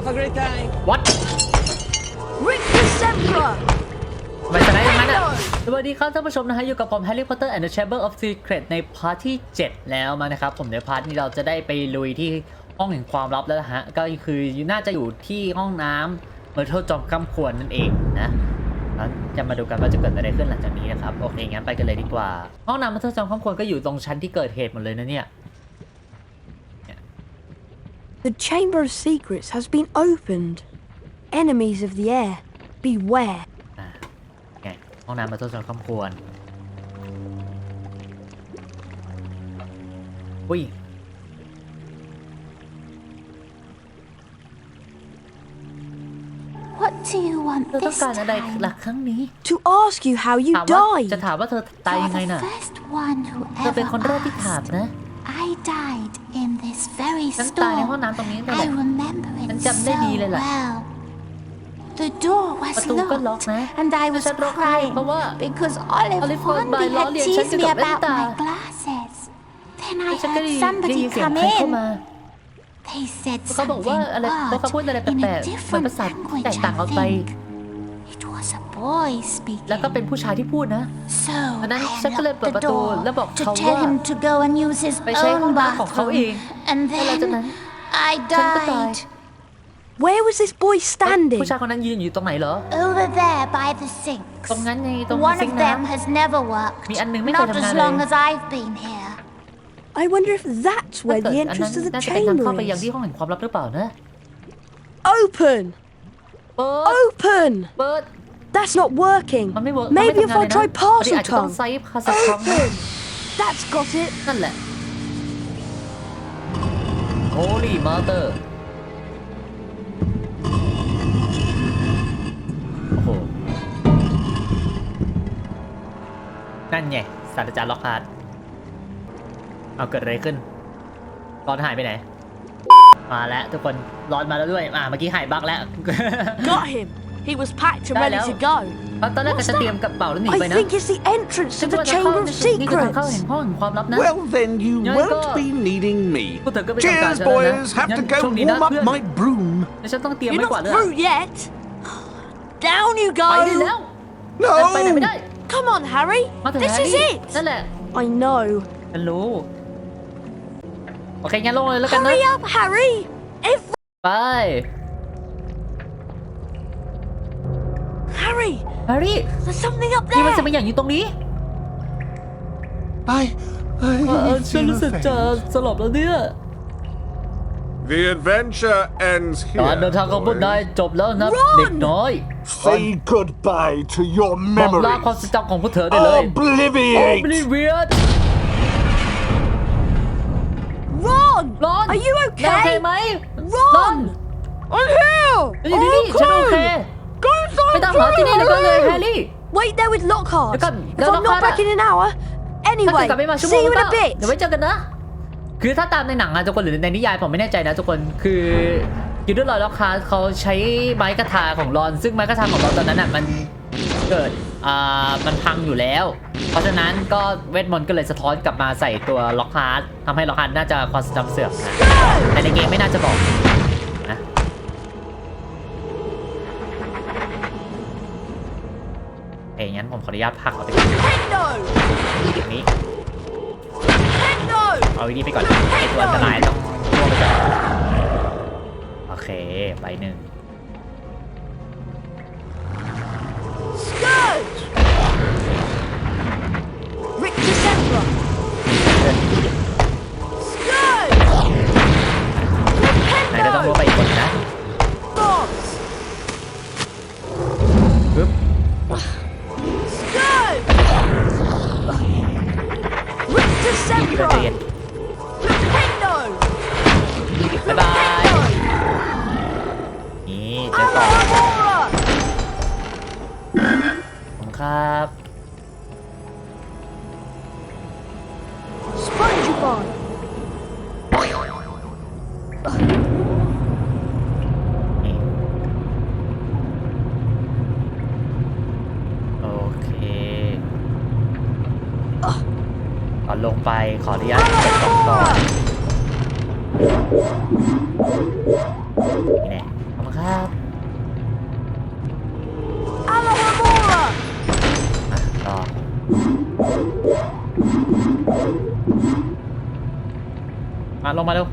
Have a great time. วัด Rick the Sempra! ทำไมสไลด์ตรงนั้นอะสวัสดีครับท่านผู้ชมนะฮะอยู่กับผม Harry Potter and the Chamber of Secret ในพาร์ทที่ 7 แล้วมานะครับ ผมในพาร์ทนี้เราจะได้ไปลุยที่ห้องแห่งความลับแล้วนะฮะ ก็คือน่าจะอยู่ที่ห้องน้ำเมอร์เทลจอมคำควรนั่นเองนะแล้วจะมาดูกันว่าจะเกิดอะไรขึ้นหลังจากนี้นะครับ โอเคงั้นไปกันเลยดีกว่า ห้องน้ำเมอร์เทลจอมคำควรก็อยู่ตรงชั้นที่เกิดเหตุหมดเลยนะเนี่ย The Chamber of Secrets has been opened. Enemies of the air, beware. อ่าไงห้องน้ำเมอร์เทลจอมคำควรอุ้ย What do you want เธอต้อง this การอะไร time? หลักครั้งนี้ To ask you how you ถามว่า died. จะถามว่าเธอตาย You're ยังไง the น่ะ first one who เธอเป็น ever คนแรกที่ถาม asked. นะ I died in this very ฉันตายในห้อง store. น้ำตรงนี้นั่นแห I ละ remember ฉัน it จำได้ so ดีเลยล่ะ well. The door ประ was ตูก็ล็อก locked, นะ and I แต่ was ฉันร้องไห้ crying เพราะว่า because Olive Olive Hornby Hornby ล้อ had เลียนฉัน teased เกี่ยว me กับแว่น about ตา my glasses. Then I ฉันก็ได้ heard ได้ยิ somebody นเสียง come ใครเข้า in. มา They said เขาบอกว่า something อะไรเพราะเขาพูดอะไร odd แปล in ก a ๆเหมือน different ภาษาแตก language, ต่างอ I อกไป think. It was a boy แล้วก็เป็น speaking. ผู้ชายที่พูดนะ So วันนั้น I ฉันก็เลยเปิด unlocked ประ the ตู door แล้วบอก to เขา tell ว่า him to go and use his ไปใช้ห้อง own น้ำของเขาเอง bathroom. And แล้วหลังจากนั้น then I ฉันก็ตาย died Where was this boy standing? ผู้ชายคนนั้นยืนอยู่ตรงไหนเหรอ over there by the sinks. ตรงนั้นไงตรง One ซิง of ค์น้ them has never worked. มีอันหนึ่งไม่เคย Not ทำงาน as เลย long as I've been here. I wonder if that's ำ where ถ้า the เกิดอันนั้น entrance to the น่าจะเป็นทางเข้า chamber ไปยังที่ is. ห้องแห่งความลับหรือเปล่านะ Open! เปิด Open! เปิด That's not working. มันไม่เวิร์ก Maybe if I try พอดี parcel อาจจะต้อง tongue. ไซส์ภาษาท้องนะ Open! That's got it. นั่นแหละ Holy Mother โอ้โห นั่นไงศาสตราจารย์ล็อกฮาร์ดเอาเกิดอะไรขึ้น ร้อนหายไปไหน มาแล้วทุกคน ร้อนมาแล้วด้วย อ่าเมื่อกี้หายบักแล้ว Got him. He was packed and ready to go. เพราะตอนแรกก็จะเตรียมกระเป๋าแล้วหนีไป I นะ think it's the entrance ฉั to น the ว่าจะเข้า Chamber of นี่คือทางเข้า Secrets. แห่งห้องแห่งความลับนะ Well, then you Yeah, won't go. be needing me. Well, they're gonna be Cheers, some guys, boys. Have to Yeah, go show me that warm up gun. my broom. แล้วฉันต้องเตรียม You're ไว้กว่า not ด้วย through yet. Down you ไปได้ go. แล้วแต่ไปไหนไม่ได้ No. Come on, Harry. มาถึง This แฮร์ is รี่ it. นั่นแหละ I know. ฉันรู้ โอเค งั้นลงเลยแล้วกันนะ Hurry up, Harry. If ไป Harry, แฮร์รี่ there's something up นี่มันจะ there. เป็นอย่างอยู่ตรงนี้ I, เออ I ฉันรู้สึกจะสลบแล้วเนี่ย The adventure ends การเดิน here. ทางของพวกนาย boys. จบแล้วนะ Run! เด็กน้อย say goodbye to your บอกลา memories. ความทรงจำของพวกเธอได้เลย Obliviate. บริเวียน Ron, ร้อน are you นายโอเค okay? ไหม Ron, I'm here. อยู่ที่นี่ฉันโอเค Go ไป inside ตามหาที่นี่เลยกันเลยแฮ Harry. ร์รี่ Wait there with Lockhart. Look up, If I'm not Lockhart back in an hour, ถ้า anyway, เกิดกลับไม่มาชั่วโม see ง you in ก็ a bit. เดี๋ยวไว้เจอกันนะ คือถ้าตามในหนังอะทุกคนหรือในนิยายผมไม่แน่ใจนะทุกคนคือกิลด์ลอยล็อกคาร์เขาใช้ไม้กระทาของรอน ซึ่งไม้กระทาของรอนตอนนั้นอะมันเกิดอ่ามันพังอยู่แล้ว เพราะฉะนั้นก็เวทมนต์ก็เลยสะท้อนกลับมาใส่ตัวล็อกฮาร์ดทำให้ล็อกฮาร์ดน่าจะความทรงจำเสื่อมนะแต่ในเกมไม่น่าจะบอก ออนุญาตพักเอาไปก่อน Hendo, ตรงนี้ Hendo. เอาวิธีไปก่อนไอตัวอันตรายต้องล่วงไปก่อนโอเคไปหนึ่ง เจอต่อผมครับ Spongebob. โอเคก่อลงไปขออนุญาตเก็บของก่อนนี่แน่ ลงมาเร็ว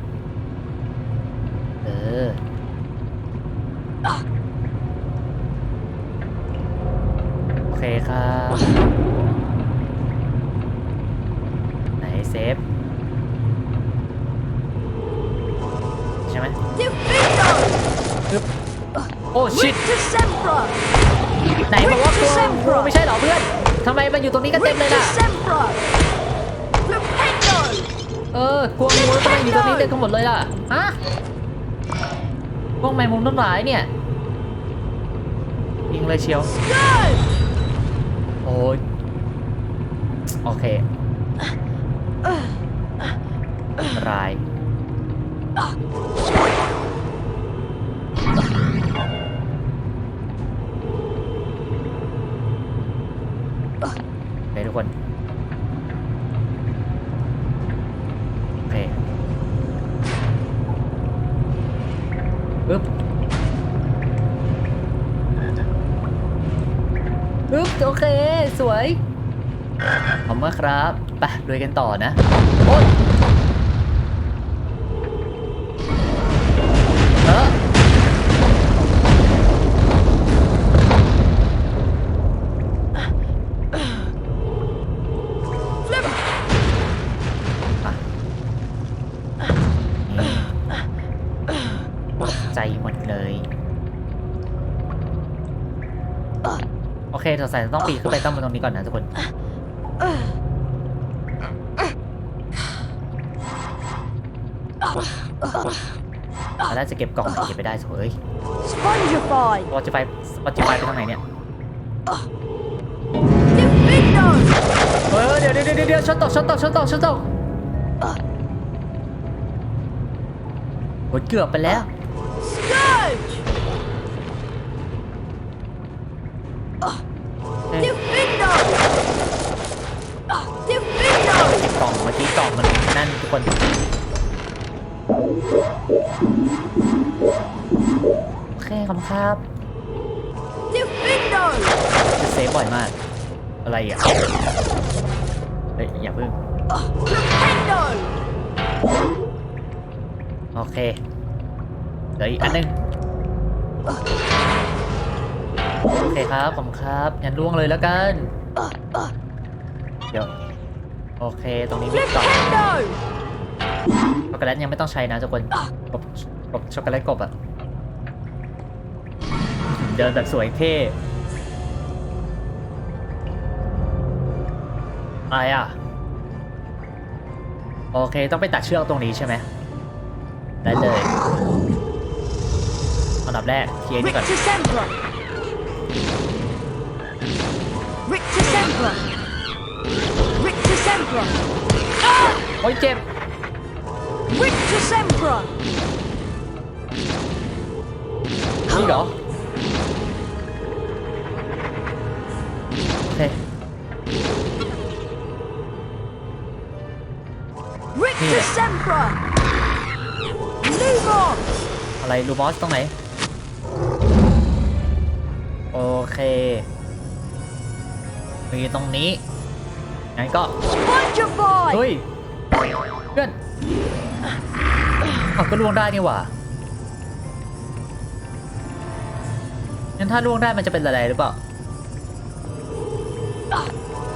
เออ โอเคครับ ไหนเซฟ ใช่ไหม Defendo! ปึ๊บโอ้ชิต Rictus Sempra! ไหนบอกว่ากลัวกลัวไม่ใช่เหรอเพื่อนทำไมมันอยู่ตรงนี้กันเต็มเลยล่ะ Rictus Sempra! เออกลัวงูแล้วทำไมอยู่ตรงนี้เต็มทั้งหมดเลยล่ะฮะพวกแมงมุมทั้งหลายเนี่ยยิงเลยเชียวโอ้ยโอเคราย ปึ๊บปึ๊บโอเค สวยขอบคุณมากครับ ไปลุยกันต่อนะ โอ๊ย สงสัยจะต้องปีนขึ้นไปต้องบนตรงนี้ก่อนนะทุกคน เราได้จะเก็บกล่องไหนเก็บไปได้เฮ้ย Spongify! สปอติฟายสปอติฟายไปทางไหนเนี่ย Defendo! เฮ้ยเดี๋ยวเดี๋ยวเดี๋ยวเดี๋ยวช็อตตกช็อตตกช็อตตกช็อตตกโอ้ยเกือบไปแล้ว คน โอเคขอบคุณครับ Defendo! จะเซฟบ่อยมาก อะไรอะเฮ้ยอย่าเพิ่ง Defendo! โอเคเหลืออีกอันหนึงโอเคครับผมครับงั้นล่วงเลยแล้วกัน เดี๋ยว โอเค ตรงนี้มีกล่อง Defendo! ช็อกโกแลตยังไม่ต้องใช้นะทุกคนกบกบช็อกโกแลตกบอะเดินแบบสวยเท่อะไรอะ โอเคต้องไปตัดเชือกตรงนี้ใช่ไหมได้เลยอันดับแรกเคลียร์นี่ก่อน Rictus Sempra! Rictus Sempra! Rictus Sempra! โอ้ยเจ็บ Rictus Sempra! นี่เหรอโอเค Rictus Sempra! Lumos! อะไรรูบอสตรงไหน โอเคมีตรงนี้งั้นก็ Spongify! เฮ้ย เพื่อนอ้าวก็ล่วงได้นี่หว่างั้นถ้าล่วงได้มันจะเป็นอะไรหรือเปล่า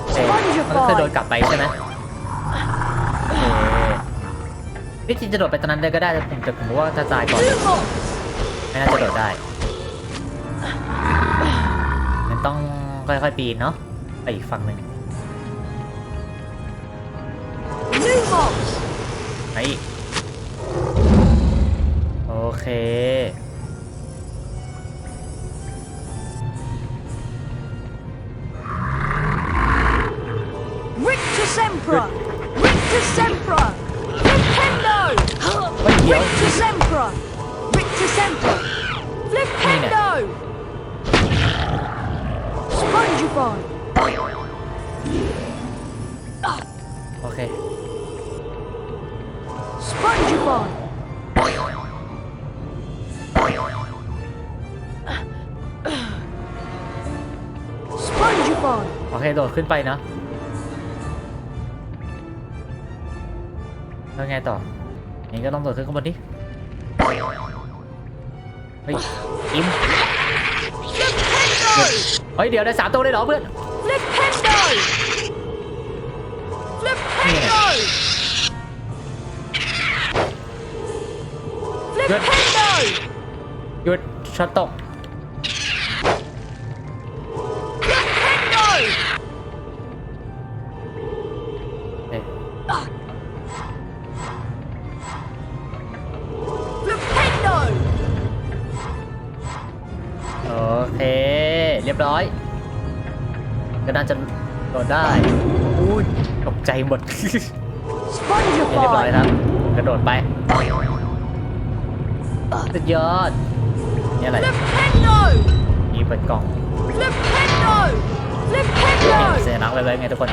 โอเคมันก็คือโดนกลับไปใช่ไหมโอเคพี่จริงจะโดดไปตรงนั้นเลยก็ได้แต่ผมจะผมว่าจะตายก่อน Lumos! ไม่น่าจะโดดได้มันต้องค่อยๆปีนเนาะไปอีกฝั่งหนึ่ง เค Rictus Sempra! Rictus Sempra! Flipendo! เฮ้ยเดี๋ยว Rictus Sempra! Rictus Sempra! Flipendo! Spongify! ดดขึ้นไปนะ แล้วไงต่อนี่ก็ต้องโดดขึ้นข้างบนดิเฮ้ยอิมเฮ้ยเดี๋ยวได้สามตัวเลยเหรอเพื่อน Flipendo! Flipendo! Flipendo! หยุดช็อตตก รียบร้อย ก็น่าจะโดดได้อุ้ยตกใจหมด เรียบร้อย Spongify! ครับ กระโดดไปสุดยอดนี่อะไร Flipendo! มีเปิดกล่อง Flipendo! เห็น Flipendo! สัญลักษณ์ไว้เลยไงทุกคน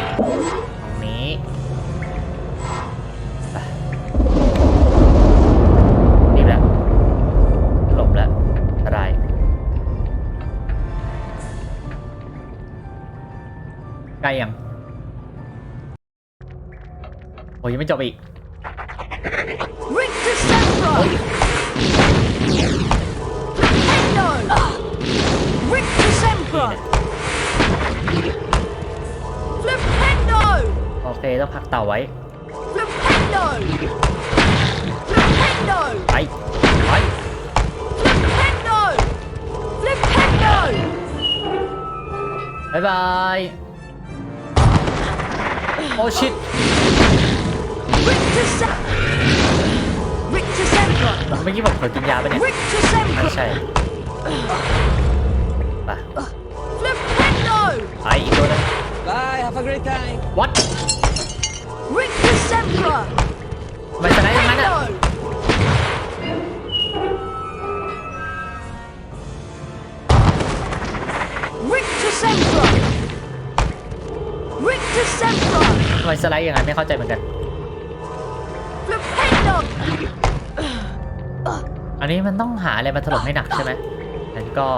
ยังไม่จบอีกโอเคต้องพักเต่าไว้ไปไปบายบาย โอชิต Rictus Sem- Rictus Sempra! เมื่อกี้ผมเผลอกินยาไปเนี่ย Rictus ไม่ Sempra! ใช่ไป Flipendo! ไปอีกตัวหนึง Bye, have a great time. what Rictus Sempra! ทำไมสไนด์ตรงนั้นอ่ะ Rictus Sempra! Rictus Sempra! ทำไมสไลด์อย่างนั้นไม่เข้าใจเหมือนกัน นนี้มันต้องหาอะไรมาถล่มให้หนักใช่ไหมงั้นก็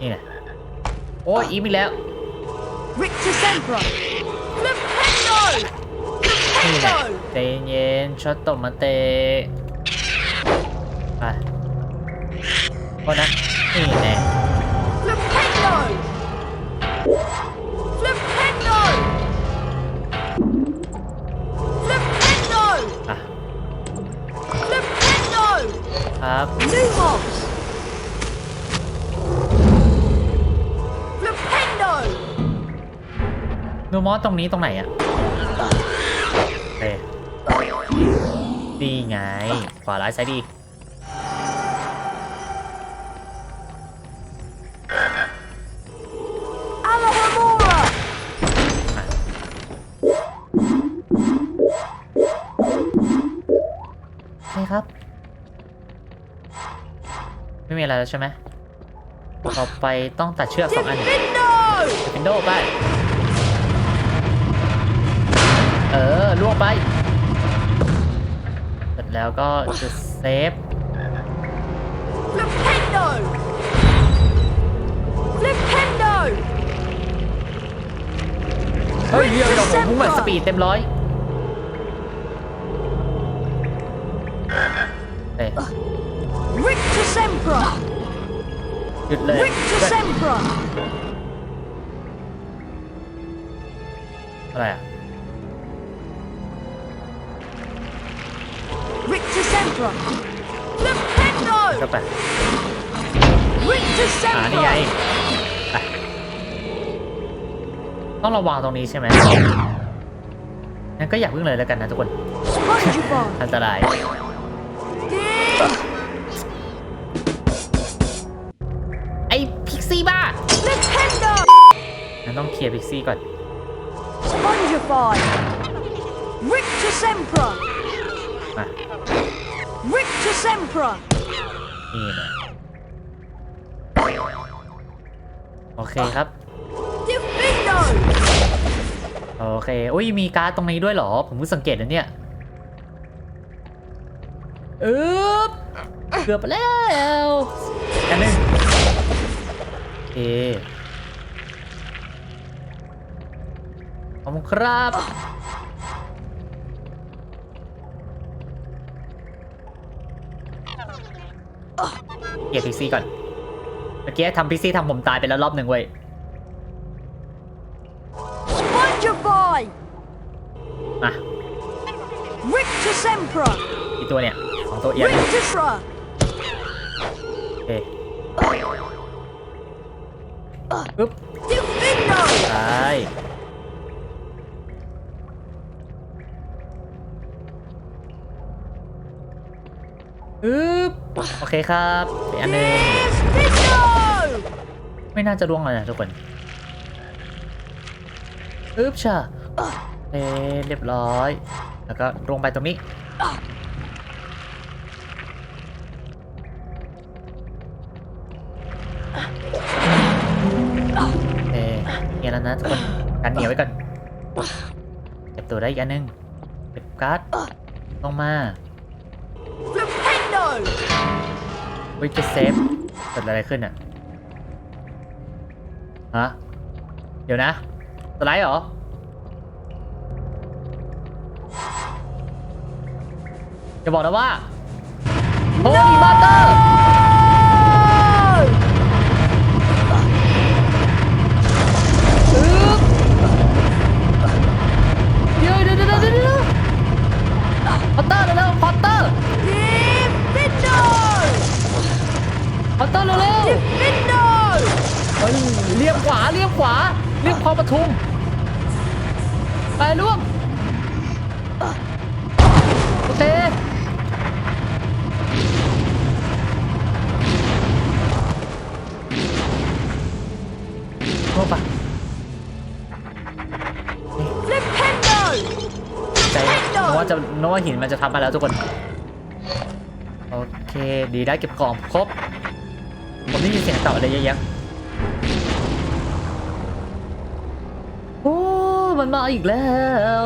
นี่ไงโอ้ยอีกอีกแล้ว Rictus Sempra! Flipendo! นี่แหละใจเย็นช็อตตบมาเตะไปโอ้นะนี่แน่ Flipendo! ครับ Two mobs! Flipendo! นูมอสตรงนี้ตรงไหนอะเฮ้ดีไง ขวาร้ายซ้ายดี ไม่มีอะไรแล้วใช่ไหมต่อไปต้องตัดเชือกสองอัน Divindo! วินโดว์ไป เออล่วงไป เสร็จแล้วก็จะเซฟ Flipendo! Flipendo! เฮ้ยเรียกเราผมพุ่งแบบสปีดเต็มร้อยเอ้ หยุดเลย Rictus Sempra! อะไรอะ Rictus Sempra! Flipendo! ก็ไป Rictus อ่านี่ไง Sempra! ไปต้องระวังตรงนี้ใช่ไหมงั้นก็อย่าเพิ่งเลยแล้วกันนะทุกคน Spongify! อันตราย งั้นต้องเคลียร์พิกซี่ก่อน Spongify! Rictus Sempra! มา Rictus Sempra! นี่นะโอเคครับ Divindo! โอเค อุ้ย มีการ์ดตรงนี้ด้วยเหรอ ผมเพิ่งสังเกตนะเนี่ยอึ๊บเกือบไปแล้วอันหนึ่งโอเค ขอบคุณครับ เกียร์พิกซี่ก่อน เมื่อกี้ทำพิกซี่ทำผมตายไปแล้วรอบหนึ่งเว้ย Spongify! มา Rictus Emperor! อีกตัวเนี่ยสองตัวเอียน Rictusra! โอเคปึ๊บ Divindo! ตาย โอเคครับอีกอันหนึงไม่น่าจะร่วงเลยนะทุกคนปึ๊บช่ะเอ๊ะเรียบร้อย แล้วก็ลงไปตรงนี้ เอ๊ะเงียแล้วนะทุกคนกันเหนียวไว้ก่อนเก็บตัวได้อีกอันหนึงเก็บการ์ดลงมา วิจะเซฟเกิดอะไรขึ้นอะฮะเดี๋ยวนะสไลด์เหรอจะบอกนะว่าโอ้ยมาเตอร์อึ๊บเดี๋ยวเดี๋ยวเดี๋ยวเดี๋ยวเดี๋ยวพอตเตอร์เร็วๆพอตเตอร์ Divindo! พ อตเตอร์เร็วๆ Divindo! เฮ้ยเรียบขวาเรียบขวาเรียบคลองปทุม ไปล่วงโอเคโอ้ปะ Flipendo! ใจนึกว่าจะนึกว่าหินมันจะทับมาแล้วทุกคน โอเค ดีได้เก็บของครบ ผมได้ยินเสียงเต่าอะไรเยอะแยะโอ้ มันมาอีกแล้ว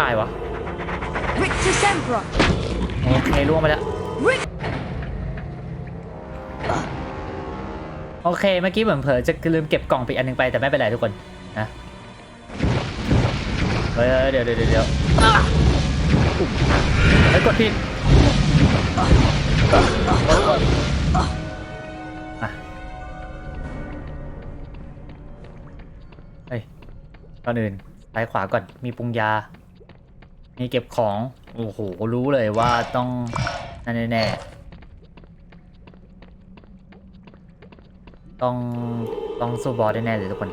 ตายวะ Rictus Emperor! โอเคล่วงไปแล้ว Ric โอเค เมื่อกี้เหมือนเผลอจะลืมเก็บกล่องไปอีกอันหนึงไปแต่ไม่เป็นไรทุกคนนะเฮ้ยเดี๋ยวเดี๋ยวเดี๋ยวเดี๋ยวเฮ้ยกดผิดอะเฮ้ยก่อนอื่นซ้ายขวาก่อนมีปรุงยา มีเก็บของ โอ้โห รู้เลยว่าต้องนั่นแน่ๆต้องต้องสู้บอสแน่ๆเลยทุกคน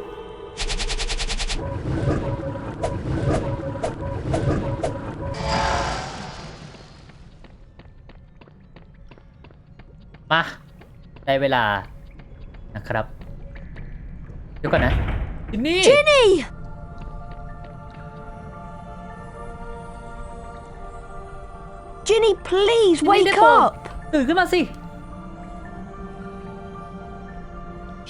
มา ได้เวลานะครับ เดี๋ยวก่อนนะจินนี่ Ginny! Ginny, please ไม่ wake ได้โปรด up! ตื่นขึ้นมาสิ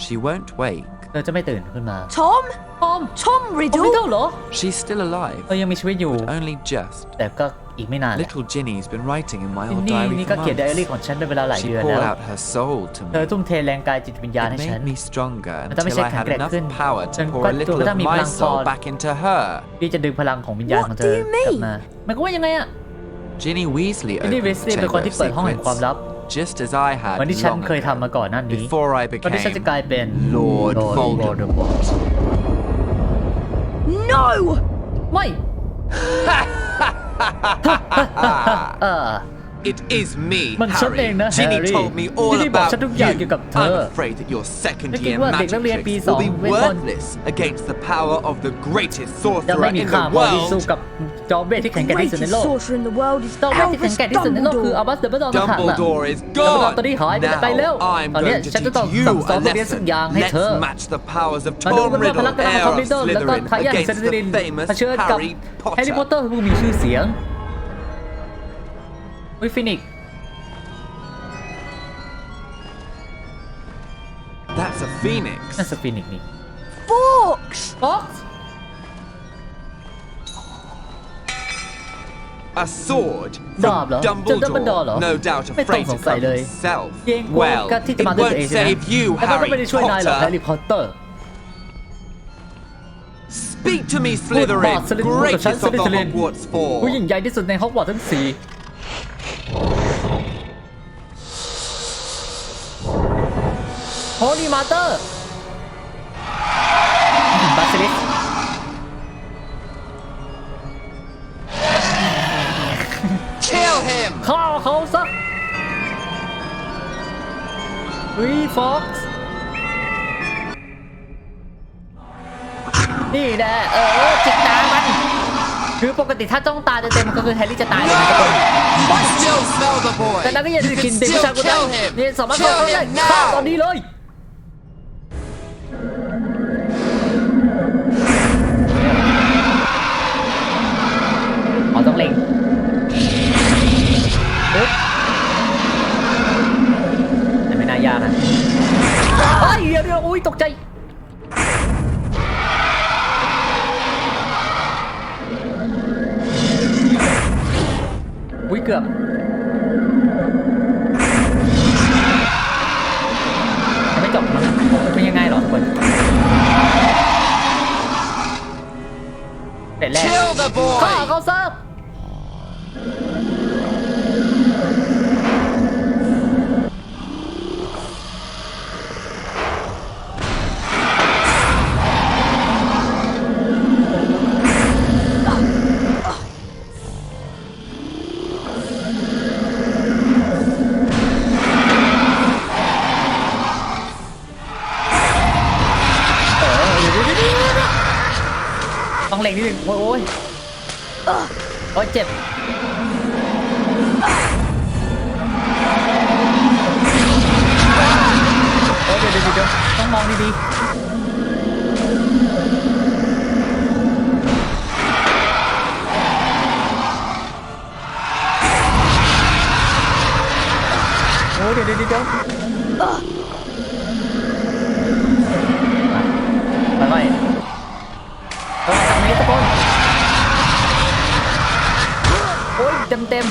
She won't wake. เธอจะไม่ตื่นขึ้นมา Tom? พอม Tom ไม่ Riddle? ต้องเหรอ She's still alive. เธอยังมีชีวิตอยู่ Only just. แต่ก็อีกไม่นานแหละ Little Ginny's been writing in my จิน old นี่ diary นี่ for ก็เขียนไดอารี่ months. ของฉันเป็นเวลาหลาย She เดือน poured แล้ว out her soul to เธอ me. ทุ่มเทแรงกายจิตวิญญาณ It ให้ฉัน made me stronger มันทำให้ until ฉัน I แข็ง had แกร่ง enough ขึ้น power จน to pour ก็ a จน little กระทั่ง of มีพ my ลังพอ soul back into her. ที่จะดึงพลังของวิญญาณของเธอ What do you กลับ mean? มาหมันก็ว่ายังไงอะ Ginny Weasley จินนี่ opened เว the สลีย์เป็นคน Chamber ที่ of เปิดห้องแห่งความ Secrets, ลับ just as I เหมือน had ที่ฉัน long เคยทำมา ago, ก่อนหนั่นนี้ before I ก่อนที่ฉันจะกลาย became เป็น Lord Voldemort No! ไม่ เออ It is me, มันฉันเอง Harry. นะ Ginny Harry told me all ที่นี่บอก about ฉันทุกอย่างเกี่ยวกับเธอ you. I'm afraid that your second ฉันคิด year ว่าเด็ก magic นักเรียนปี tricks สอง will be เวทมนต์ worthless against the power of the greatest จะไม่ sorcerer มี in ค่า the พอที่สู้ world. กับจอมเวทที่แข็งแกร่งที่สุดใน Greatest โลก sorcerer in the world is จอมเวทที่แข็ง Albus แกร่งที่สุดในโลกคือ Dumbledore. อัลบัสเดอร์เบิลดอนต่างหากล่ะ Dumbledore is ดัมเบิลดอ gone. ร์ตอนนี้หายไปไปแล้ว Now I'm ตอนเนี้ย going to ฉันจะต้อง teach you สั่งสอน a บทเรียนสัก lesson. อย่างให้เธอ Let's match the powers of มาดู Tom กันว่าพ Riddle, ลังกำลังของทอม heir ริดเดิล of แล้วก็ Slytherin, ทายาทแห่ง against เซนเดริน the famous เผชิญกับ Harry แฮร์รี่พอตเตอ Potter. ร์ผู้มีชื่อเสียง วิฟินิก That's a phoenix. นั่นสฟินิกนี่ Fox! ฟ็อกซ์ A sword ดาบ from เหรอจะดัมเบิลดอร์เหรอ Dumbledore. No doubt ไม่ต้อง afraid ส to งสัย come เลย himself. เกรงกลัว Well, การที่ it จะมาด้วยตัว won't เองใช่ไหม save you, แล้วก็ไม่ Harry ได้ช่วยนายหรอกแฮร์ Potter. รี่พอตเตอร์ Speak to me, พูดมา Slytherin, สลิดพูดกับฉัน greatest ส of ลิ the ทลิน Hogwarts ผู้ Four. ยิ่งใหญ่ที่สุดในฮอกวอตส์ทั้งสี่ ฮลี่มาเตอร์บาซิลิส Kill him! ฆ่าเขาซะวีฟ็อกซ์นี่แหละเออจิกตามันคือปกติถ้าจ้องตาเต็มๆมันก็คือแฮร์รี่จะตายเลยนะทุกคน I still smell the boy. แต่นั้นก็ยังจะกิน You เด็ก can ผู้ชาย still คนนั้น kill him. นี่สามารถฆ่า Kill เขาได้ him ฆ่า now. ตอนนี้เลย ตกใจ อุ้ยเกือบยังไม่จบมั้งไม่ยังไงหรอทุกคนเสร็จแล้ว Kill the ฆ่า boy. เขาซะเดนึงโอ้ยโอ้ยโอ้ยเจ็บโอ้ยเดี๋ยวเดี๋ยวเดี๋ยวต้องมองดีๆโอ้ยเดี๋ยวเดี๋ยวเดี๋ยวค่อยๆระวังจังนี้ ทุกคน โอ้ยเต็มเต็ม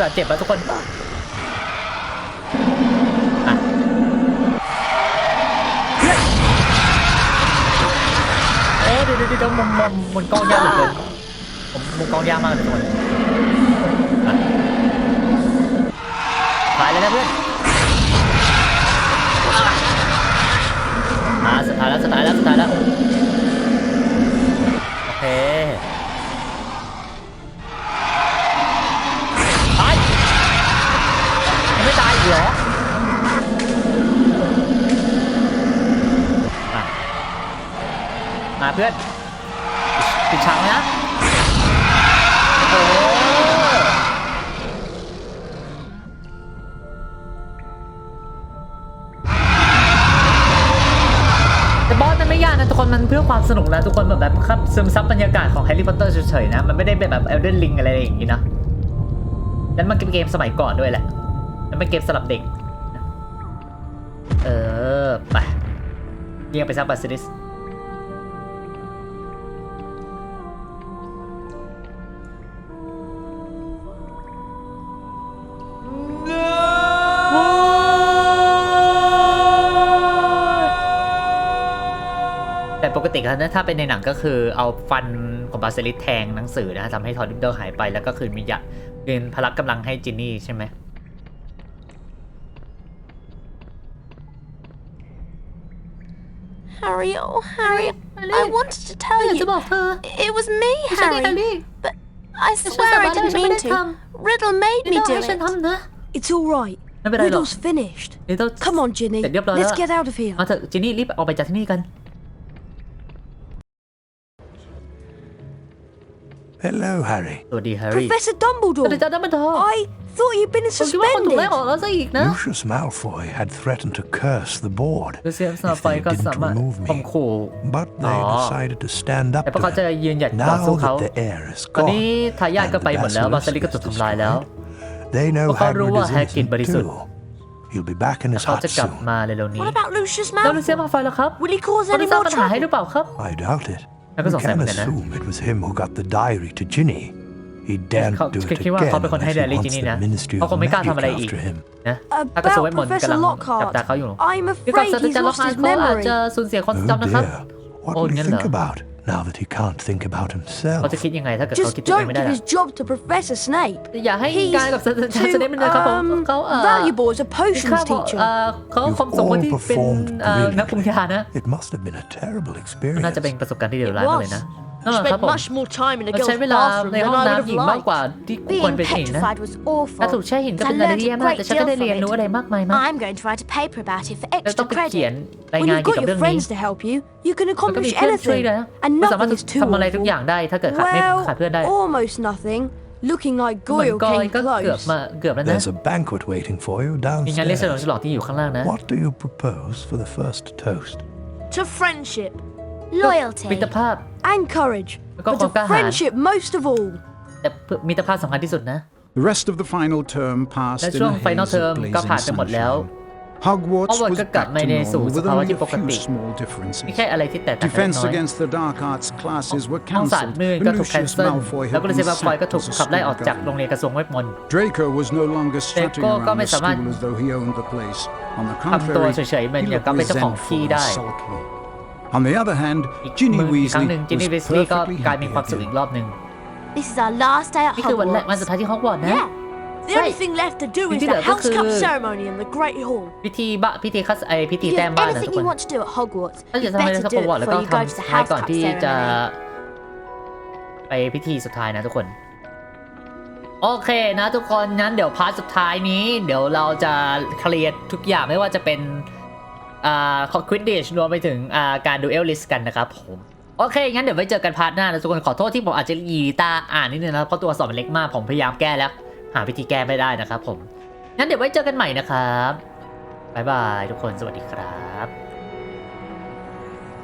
ๆก็โดนแบบเจ็บอะทุกคนเอ๊ะเดี๋ยวเดี๋ยวมุมมุมมุมกล้องยากเหลือเกินผมมุมกล้องยากมากเลยทุกคนอะถ่ายเลยนะเพื่อนอ่าสุดท้ายแล้วสุดท้ายแล้วสุดท้ายแล้ว เหรอมาเพื่อนปิดฉากนะ โอ้แต่บอสมันไม่ยากนะทุกคนมันเพื่อความสนุกนะทุกคนแบบแบบครับซึมซับบรรยากาศของแฮร์รี่พอตเตอร์เฉยๆนะ มันไม่ได้เป็นแบบเอลเดนลิงอะไรอย่างงี้นะนั้นมันเป็นเกมสมัยก่อนด้วยแหละ มันเป็นเกมสำหรับเด็ก เออ ไปเรียงไปซับบาซิลิสแต่ปกติแล้วนะถ้าเป็นในหนังก็คือเอาฟันของบาซิลิสแทงหนังสือนะทำให้ทอร์ดิมเดอร์หายไปแล้วก็คืนมียะคืนพลักกำลังให้จินนี่ใช่ไหม Harry, oh Harry, Harry. I wanted to tell อยาก you. จะบอกเธอ It was me, ไม่ใช่แฮ Harry. ร์รี่ But I It's swear just I about didn't it, mean but I to. come. Riddle made ไม่ me ต้อง do ให้ฉัน it. ทำนะ It's all right. ไม่เป็นไรหรอก Riddle's finished. เดี๋ยวต้อง Come on, Ginny. เสร็จเรียบร้อยแล้ว Let's get out of here. มาเถอะจินนี่รีบออกไปจากที่นี่กัน Hello, Harry. สวัสดีแฮร์รี่ Professor สวัสดี Dumbledore. จ้าดัมเบิลดอร์ I thought you'd been ผมคิดว่าคนถูกไล่ suspended. ออกแล้วซะอีกนะ Lucius Malfoy had threatened to curse the board ลูเซียสนา if ไฟ they ก็ didn't สามารถ remove ข่ม me. ขู่ But they Oh. decided to stand up แต่พวกเขา to จะ them. ยืนหยัดต่อ Now สู้เขา that the heir is ตอน gone นี้ทายาท and ก็ the ไปหมดแล้วบาซิลิ basilisk ก็ถูก is ทำลายแล้ว destroyed, they know พวกเขารู้ Hagrid ว่า is แฮกกิด innocent บริสุทธิ์ too. He'll be back in his เขา hut จะกลับ soon. มาเร็วๆนี้ What about Lucius แล้วลูเซีย Malfoy? มาไฟแล้วครับ Will he cause เขา any จะสร้าง more ปัญหาให้หรือ trouble? เปล่าครับ I doubt it. That was You also can something, eh? assume it was him who got the diary to Ginny. He เขา daren't do คิด it คิดว่า again เขาเป็นคนให้ unless เด he ลี่จิ wants นี่ the นะ Ministry เขา of คงไม่กล้า Magic ทำอะไรอีก after him. นะถ้ากระทรวงเวท About มนต์กำลั Professor ง Lockhart. จับตาเขาอยู่ I'm พี่กับ afraid ศาสตรา he's จารย์ล็อก lost ฮาร์ his ดเขาอาจ memory. จะสูญเสียความทรง Oh จำนะครับ dear. What Oh, will heงั้น think เหรอ about now that he can't think about himself? เขาจะคิดยังไงถ้าเกิดเขา Just คิดตัวเอง don't ไม่ได้ give ล่ะ his job to Professor Snape. อย่าให้ He's การกับศาสตราจารย์สเนปเลยนะครับผม um, เขาเอ่อ valuable as a มี potions ค่าบอก teacher. เอ่อเขาค You've วามสมควร all ที่เป็น performed เอ่อนักปรุงยา brilliantly. นะ It must have been a terrible น่าจะเป็น experience. ประสบการณ์ที่เลวร้ายมากเลยนะ นั่นแหละครับ Spent ผม much more time in a เรา girl's ใช้เวลา bathroom ใน than ห้อง I would น้ำ have หญิงมากกว่า liked. ที่ควร Being เป็นหญิงนะ petrified was การ awful. ถูกแช่หินก็ I เป็นอะไร learned ที่ a แย่มาก great แต่ฉันก็ deal ได้ from เรียนรู้ it. อะไรมากมายมาก I'm going to write a paper about it for เราต้อ extra งไปเขียน credit. ราย When งาน you've เกี่ยว got กับเรื่อ your งนี้ friends to help you, you can มันก็มี accomplish เพื่อนช่วย anything. ด้วยนะ And มันสามารถ nothing is too ทำอะไรทุกอย่าง awful. ได้ถ้าเกิดขาดไม่ขาดเพื่อนได้ Well, almost nothing. Looking like เหมือน Goyle กอย came ก็เกือบ close. มาเกือบแล้วนะ There's a banquet waiting for you มีงานเลี้ยงฉลอง downstairs. ฉลองที่อยู่ข้างล่างนะ What do you propose for the first toast? To friendship มิ Loyalty. ตรภาพ and courage. We've got But to Gonka Han. friendship most of all. แต่มิตรภาพสำคัญที่สุดนะ The rest of the final term passed และ in ช่วง a final haze term of ก็ blazing ผ่านไปหมดแล้ว sunshine. Hogwarts Hogwarts was ก็กลับ back มา to ในสู่ normal ส with ภาวะ only ที่ a ปก few ติ small มี differences. แค่อะไรที่แตกต่างกันเล็ก Defense น้อย against the dark arts classes were ห้องศาสต cancelled ร์มืด and ก็ถูกแคน Lucius เซิล Malfoy แล้ว had ก็เล been เซียมาฟอยก็ sacked ถูก as a ขับไล่ school ออกจากโรง governor. เรียนกระทรวงเวทมนต์ Draco was no longer strutting Dracoก็ around ไม่ the สามารถ school as though he owned the place. On the ทำตัว contrary, เฉยๆเหมือน he อย่าง looked กับเป็นเจ้าของที่ resentful ได้ and sulky. On the other hand, อีก Ginny มืออีกครั้งห Weasley นึ่งจินนี่ was เวสลีย์ก็ perfectly กลายมี happy ความสุขอีก again. รอบหนึ่ง This is our last day at นี่คือวันแรกวันสุด Hogwarts. ท้ายที่ฮอกวอตส์นะ Yeah. The only thing left to do is Hindi the lang, House Cup kasi- ceremony in the Great Hall. พิธีบะพิธีคัสไอพิธี If you แต้ม have บ้านนะทุก anything ค you น want to do at Hogwarts, ถ้า you จะทำอะไร better สัก do ฮอกวอต it ส์แล้วก็ before you go to ทำ the ท้าย House ก่อน Cup ที่จะ ceremony. ไปพิธีสุดท้ายนะทุกคน โอเคนะทุกคนงั้นเดี๋ยวพาร์ทสุดท้ายนี้ เดี๋ยวเราจะเคลียร์ทุกอย่างไม่ว่าจะเป็น อ่าควิดดิชรวมไปถึงอ่าการดูเอลลิสกันนะครับผมโอเค งั้นเดี๋ยวไว้เจอกันพาร์ทหน้านะทุกคนขอโทษที่ผมอาจจะยีตาอ่านนิดนึงนะเพราะตัวสอบมันเล็กมากผมพยายามแก้แล้ว หาวิธีแก้ไม่ได้นะครับผมงั้นเดี๋ยวไว้เจอกันใหม่นะครับบ๊ายบายทุกคนสวัสดีครับ